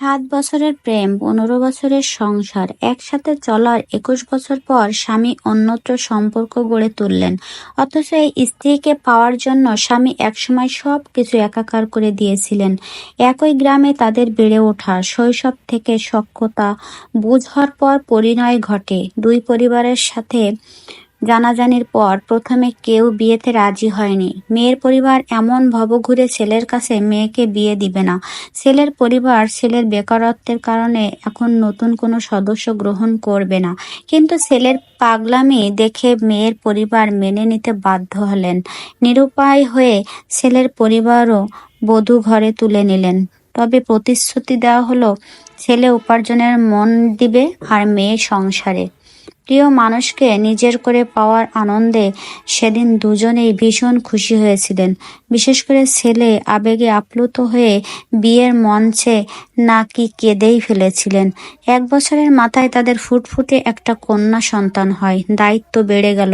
সাত বছরের প্রেম, পনেরো বছরের সংসার, একসাথে চলার একুশ বছর পর স্বামী অন্যত্র সম্পর্ক গড়ে তুললেন। অথচ এই স্ত্রীকে পাওয়ার জন্য স্বামী একসময় সব কিছু একাকার করে দিয়েছিলেন। একই গ্রামে তাদের বেড়ে ওঠা, শৈশব থেকে সক্ষতা বুঝ হওয়ার পর পরিণয় ঘটে। দুই পরিবারের সাথে জানাজানির পর প্রথমে কেউ বিয়েতে রাজি হয়নি। মেয়ের পরিবার এমন ভবঘুরে ছেলের কাছে মেয়েকে বিয়ে দিবে না। ছেলের পরিবার ছেলের বেকারত্বের কারণে এখন নতুন কোনো সদস্য গ্রহণ করবে না। কিন্তু ছেলের পাগলামি দেখে মেয়ের পরিবার মেনে নিতে বাধ্য হলেন। নিরুপায় হয়ে ছেলের পরিবারও বধূ ঘরে তুলে নিলেন। তবে প্রতিশ্রুতি দেওয়া হলো, ছেলে উপার্জনের মন দিবে আর মেয়ে সংসারে। প্রিয় মানুষকে নিজের করে পাওয়ার আনন্দে সেদিন দুজনেই ভীষণ খুশি হয়েছিলেন। বিশেষ করে ছেলে আবেগে আপ্লুত হয়ে বিয়ের মঞ্চে নাকি কেঁদেই ফেলেছিলেন। এক বছরের মাথায় তাদের ফুটফুটে একটা কন্যা সন্তান হয়, দায়িত্ব বেড়ে গেল।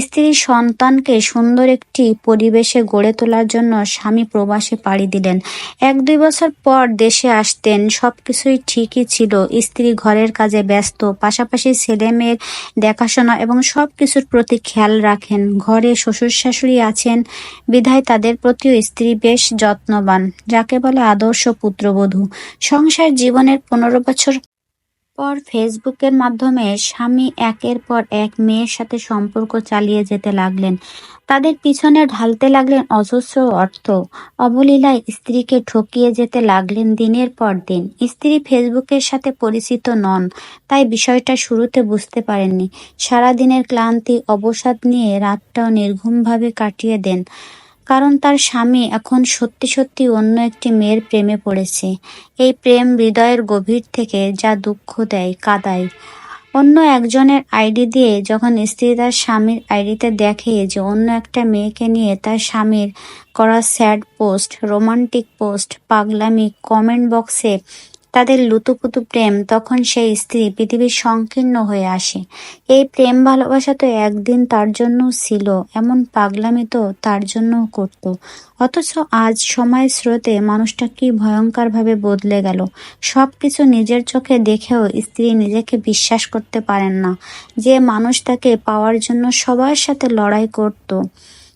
স্ত্রী সন্তানকে সুন্দর একটি পরিবেশে গড়ে তোলার জন্য স্বামী প্রবাসে পাড়ি দিলেন। এক দুই বছর পর দেশে আসতেন, সবকিছুই ঠিকই ছিল। স্ত্রী ঘরের কাজে ব্যস্ত, পাশাপাশি ছেলে মেয়ের দেখাশোনা এবং সব কিছুর প্রতি খেয়াল রাখেন। ঘরে শ্বশুর শাশুড়ি আছেন, বিধায় তাদের প্রতিও স্ত্রী বেশ যত্নবান, যাকে বলে আদর্শ পুত্রবধূ। সংসার জীবনের পনেরো বছর পর ফেসবুকের মাধ্যমে স্বামী একের পর এক মেয়ের সাথে সম্পর্ক চালিয়ে যেতে লাগলেন। তাদের পিছনে ঢালতে লাগলেন অজস্র অর্থ। অবলীলায় স্ত্রীকে ঠকিয়ে যেতে লাগলেন দিনের পর দিন। স্ত্রী ফেসবুকের সাথে পরিচিত নন, তাই বিষয়টা শুরুতে বুঝতে পারেননি। সারাদিনের ক্লান্তি, অবসাদ নিয়ে রাতটাও নির্ঘুমভাবে কাটিয়ে দেন। কারণ তার স্বামী এখন সত্যি সত্যি অন্য একটি মেয়ের প্রেমে পড়েছে। এই প্রেম হৃদয়ের গভীর থেকে যা দুঃখ দেয়, কাদায়। অন্য একজনের আইডি দিয়ে যখন স্ত্রী তার স্বামীর আইডিতে দেখে যে অন্য একটা মেয়েকে নিয়ে তার স্বামীর করা স্যাড পোস্ট, রোমান্টিক পোস্ট, পাগলামি, কমেন্ট বক্সে তাদের লুতুপুতু প্রেম তখন সেই স্ত্রী পৃথিবীর সংকীর্ণ হয়ে আসে। এই প্রেম ভালোবাসা তো একদিন তার জন্য ছিল, এমন পাগলামি তো তার জন্যও করত। অথচ আজ সময় স্রোতে মানুষটা কি ভয়ঙ্করভাবে বদলে গেল। সব কিছু নিজের চোখে দেখেও স্ত্রী নিজেকে বিশ্বাস করতে পারেন না। যে মানুষ তাকে পাওয়ার জন্য সবার সাথে লড়াই করত।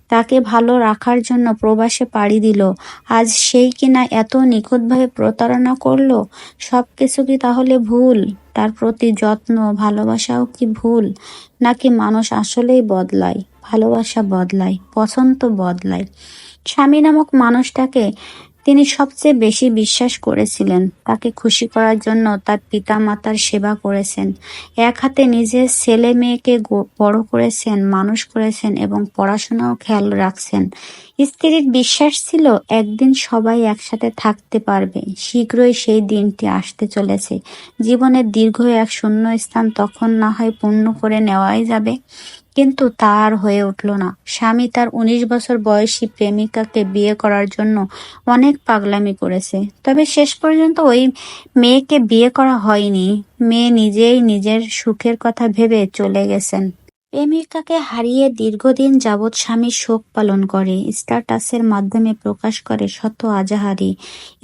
তাকে ভালো রাখার জন্য প্রবাসে পাড়ি দিল। আজ সেই কিনা এত নিখুঁতভাবে প্রতারণা করল? সব কিছু কি তাহলে ভুল? তার প্রতি যত্ন, ভালোবাসাও কি ভুল? নাকি মানুষ আসলেই বদলায়? ভালোবাসা বদলায়, পছন্দ বদলায়। স্বামী নামক মানুষটাকে তিনি সবচেয়ে বেশি বিশ্বাস করেছিলেন। তাকে খুশি করার জন্য তার পিতা মাতার সেবা করেছেন। এক হাতে নিজের ছেলে মেয়েকে বড় করেছেন, মানুষ করেছেন এবং পড়াশোনাও খেয়াল রাখছেন। স্ত্রীর বিশ্বাস ছিল, একদিন সবাই একসাথে থাকতে পারবে। শীঘ্রই সেই দিনটি আসতে চলেছে। জীবনের দীর্ঘ এক শূন্য স্থান তখন না হয় পূর্ণ করে নেওয়াই যাবে। কিন্তু তার হয়ে উঠল না। স্বামী তার উনিশ বছর বয়সী প্রেমিকাকে বিয়ে করার জন্য অনেক পাগলামি করেছে। তবে শেষ পর্যন্ত ওই মেয়েকে বিয়ে করা হয়নি। মেয়ে নিজেই নিজের সুখের কথা ভেবে চলে গেছেন। প্রেমিকাকে হারিয়ে দীর্ঘদিন যাবৎ স্বামী শোক পালন করে। স্ট্যাটাসের মাধ্যমে প্রকাশ করে শত আজাহারি।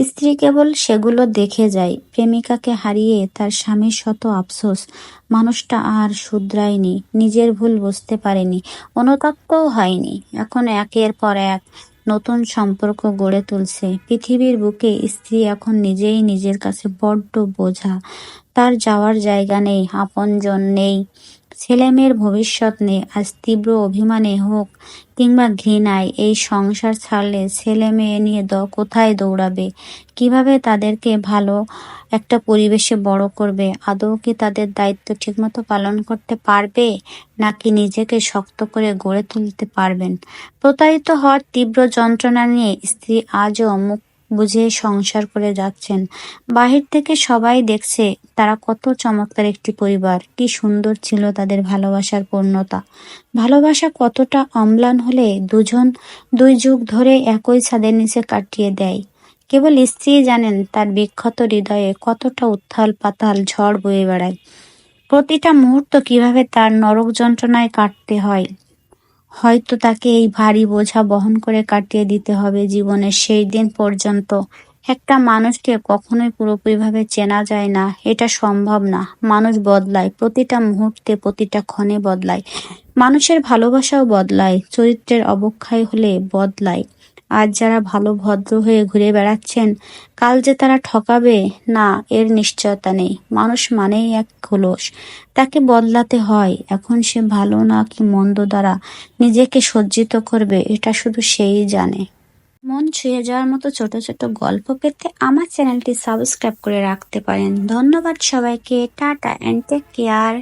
স্ত্রী কেবল সেগুলো দেখে যায়। প্রেমিকাকে হারিয়ে তার স্বামীর শত আফসোস। মানুষটা আর শুধরায়নি। নিজের ভুল বুঝতে পারেনি। অনুতপ্তও হয়নি। এখন একের পর এক নতুন সম্পর্ক গড়ে তুলছে। পৃথিবীর বুকে স্ত্রী এখন নিজেই নিজের কাছে বড্ড বোঝা। তার যাওয়ার জায়গা নেই, আপনজন নেই। ছেলেমেয়ের ভবিষ্যৎ নেই, আজ তীব্র অভিমানে হোক কিংবা ঘৃণায়, এই সংসার ছাড়লে ছেলে মেয়ে নিয়ে দ, কোথায় দৌড়াবে? কীভাবে তাদেরকে ভালো একটা পরিবেশে বড় করবে? আদৌ কি তাদের দায়িত্ব ঠিকমতো পালন করতে পারবে? নাকি নিজেকে শক্ত করে গড়ে তুলতে পারবেন? প্রতারিত হওয়ার তীব্র যন্ত্রণা নিয়ে স্ত্রী আজও মুখ বুঝে সংসার করে যাচ্ছেন। বাহির থেকে সবাই দেখছে তারা কত চমৎকার একটি পরিবার। কি সুন্দর ছিল তাদের ভালোবাসার পূর্ণতা। ভালোবাসা কতটা অম্লান হলে দুজন দুই যুগ ধরে একই ছাদের নিচে কাটিয়ে দেয়। কেবল স্ত্রী জানেন তার বিক্ষত হৃদয়ে কতটা উত্থাল পাতাল ঝড় বয়ে বেড়ায়। প্রতিটা মুহূর্ত কীভাবে তার নরক যন্ত্রণায় কাটতে হয়। হয়তো তাকে এই ভারী বোঝা বহন করে কাটিয়ে দিতে হবে জীবনের সেই দিন পর্যন্ত। একটা মানুষকে কখনোই পুরোপুরিভাবে চেনা যায় না, এটা সম্ভব না। মানুষ বদলায়, প্রতিটা মুহূর্তে প্রতিটা ক্ষণে বদলায়। মানুষের ভালোবাসাও বদলায়, চরিত্রের অবক্ষয় হলে বদলায়। আজ যারা ভালো ভদ্র হয়ে ঘুরে বেড়াচ্ছেন, কাল যে তারা ঠকাবে, না, এর নিশ্চয়তা নেই। মানুষ মানেই এক খোলস। তাকে বদলাতে হয়। এখন সে ভালো না কি মন্দ দ্বারা নিজেকে সজ্জিত করবে, এটা শুধু সেই জানে। মন ছুঁয়ে যাওয়ার মতো ছোট ছোট গল্প পেতে আমার চ্যানেলটি সাবস্ক্রাইব করে রাখতে পারেন। ধন্যবাদ সবাইকে। Tata and take care.